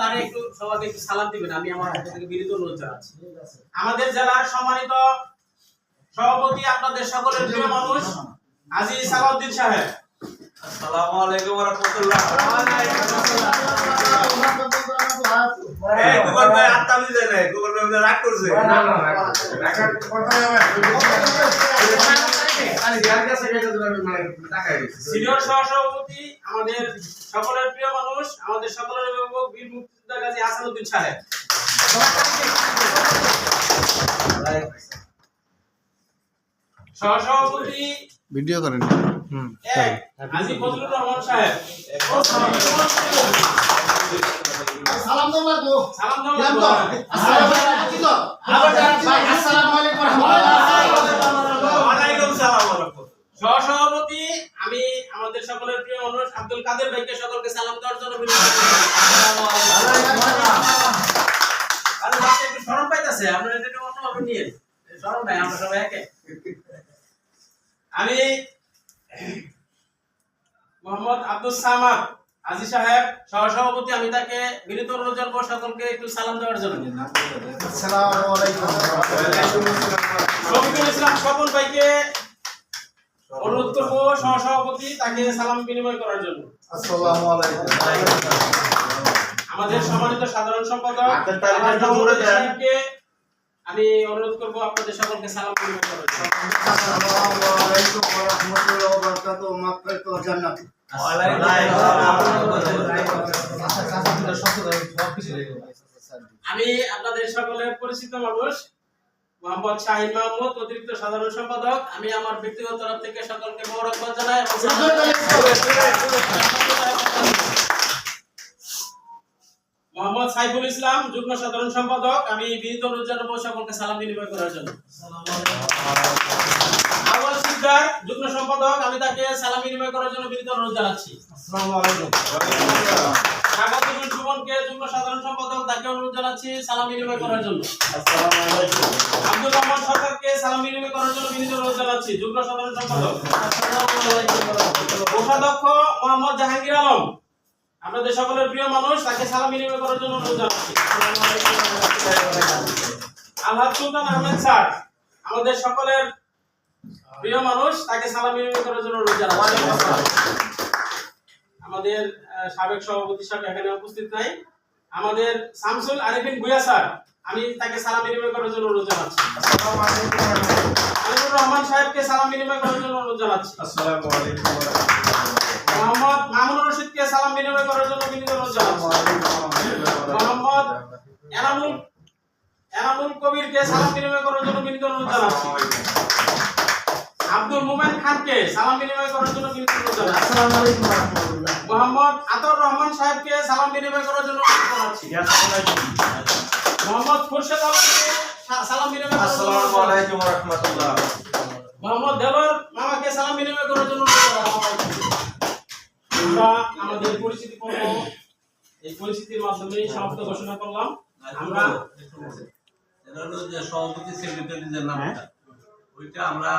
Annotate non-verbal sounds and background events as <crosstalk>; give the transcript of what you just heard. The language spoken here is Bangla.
দাঁড়িয়ে একটু সবাইকে একটু সালাম দিবেন আমি আমার পক্ষ থেকে বিনীত অনুরোধ জানাচ্ছি। আমাদের জেলার সম্মানিত সভাপতি আপনাদের সকলের প্রিয় মানুষ আজি সালাউদ্দিন সাহেব। আসসালামু আলাইকুম ওয়া রাহমাতুল্লাহ এই গুগল ভাই আত্মা নাই গুগল ভাই রাগ করছে। <laughs> সিনিয়র সহসভাপতি আমাদের সকলের প্রিয় মানুষ আমাদের সকলের অভিভাবক বীর মুক্তিযোদ্ধা গাজী হাসানুদ্দিন সাহেব। সহসভাপতি ভিডিও করেন। এক আজি ফজলুর রহমান সাহেব। সালাম দাও সালাম দাও তো আসসালামু আলাইকুম তো ভাই আসসালামু আলাইকুম রাহমাতুল্লাহ ওয়ালাইকুম সালাম ওয়া রাহমাতুল্লাহ সহসভাপতি আমি আমাদের সকলের প্রিয় মানুষ আব্দুল কাদের ভাইকে সকলকে সালাম দেওয়ার জন্য শরম পাইতাছে আপনারা এটা অন্যভাবে নিয়ে নাই আমরা সবাই একে। আমি মোহাম্মদ আব্দুল সামাদ আজি সাহেব সহসভাপতি আমি তাকে বিনীত অনুরোধ জানাব সকলকে একটু সালাম দেওয়ার জন্য। শফিকুল ইসলাম স্বপন ভাইকে অনুরোধ করব সহসভাপতি তাকে সালাম বিনিময় করার জন্য। আসসালামু আলাইকুম। আমাদের সম্মানিত সাধারণ সম্পাদক হাতের তালিকা আলহাজ একটু করে দেন। সাহেবকে আমি অনুরোধ করব আপনাদের সকলকে সালাম বিনিময় করার জন্য। আসসালামু আলাইকুম ওয়া রাহমাতুল্লাহি ওয়া বারাকাতুহু মাগফিরাতু ওয়া জান্নাত আমি আপনাদের সকলের পরিচিত মানুষ। মোহাম্মদ শাহিন মাহমুদ অতিরিক্ত সাধারণ সম্পাদক। আমি আমার ব্যক্তিগত তরফ থেকে সকলকে জানাই মোহাম্মদ সাইফুল ইসলাম যুগ্ম সাধারণ সম্পাদক। আমি বিনীত অনুরোধ জানাব সকলকে সালাম বিনিময় করার জন্য। আওয়াল সিকদার যুগ্ম সম্পাদক। আমি তাকে সালাম বিনিময় করার জন্য বিনীত অনুরোধ জানাচ্ছি। আসসালামু আলাইকুম। সুমনকে যুগ্ম সাধারণ সম্পাদক তাকে অনুরোধ জানাচ্ছি সালাম বিনিময় করার জন্য। আসসালামু আলাইকুম। আব্দুর রহমান সরকারকে সালাম বিনিময় করার জন্য বিনীত অনুরোধ জানাচ্ছি যুগ্ম সাধারণ সম্পাদক। কোষাধ্যক্ষ মোহাম্মদ জাহাঙ্গীর আলম। আপনাদের সকলের প্রিয় মানুষ তাকে সালাম বিনিময় করার জন্য অনুরোধ জানাচ্ছি। সুলতান আহমেদ স্যার আমাদের সকলের প্রিয় মানুষ তাকে সালাম বিনিময় করার জন্য অনুরোধ জানাচ্ছি। আমাদের সাবেক সভাপতি সাহেব এখানে উপস্থিত নাই। আমাদের শামসুল আরিফিন ভুইয়া স্যার আমি তাকে সালাম বিনিময় করার জন্য অনুরোধ জানাচ্ছি। আলিমুর রহমান সাহেবকে সালাম বিনিময় করার জন্য অনুরোধ জানাচ্ছি। আসসালামু আলাইকুম মোহাম্মদ মামুনুর রশিদকে সালাম বিনিময় করার জন্য বিনীত অনুরোধ জানাচ্ছি। মোহাম্মদ এনামুল এনামুল কবিরকে সালাম বিনিময় করার জন্য বিনীত অনুরোধ জানাচ্ছি। আব্দুল মোমেন খানকে সালাম বিনিময় করার জন্য বিনীত অনুরোধ জানাচ্ছি। আসসালামু আলাইকুম মোহাম্মদ আতর রহমান সাহেবকে সালাম বিনিময় করার জন্য জানাচ্ছি। মোহাম্মদ খুরশেদ আলমকে সালাম বিনিময় আসসালামু আলাইকুম ওয়া রাহমাতুল্লাহ। মোহাম্মদ দেলোয়ার মামাকে সালাম বিনিময় করার জন্য আমরা আমাদের পরিস্থিতি পর্ব এই পরিস্থিতির মাধ্যমে সমাপ্ত ঘোষণা করলাম। আমরা এটা হলো যে সভাপতি সেক্রেটারি যে নামটা ওইটা আমরা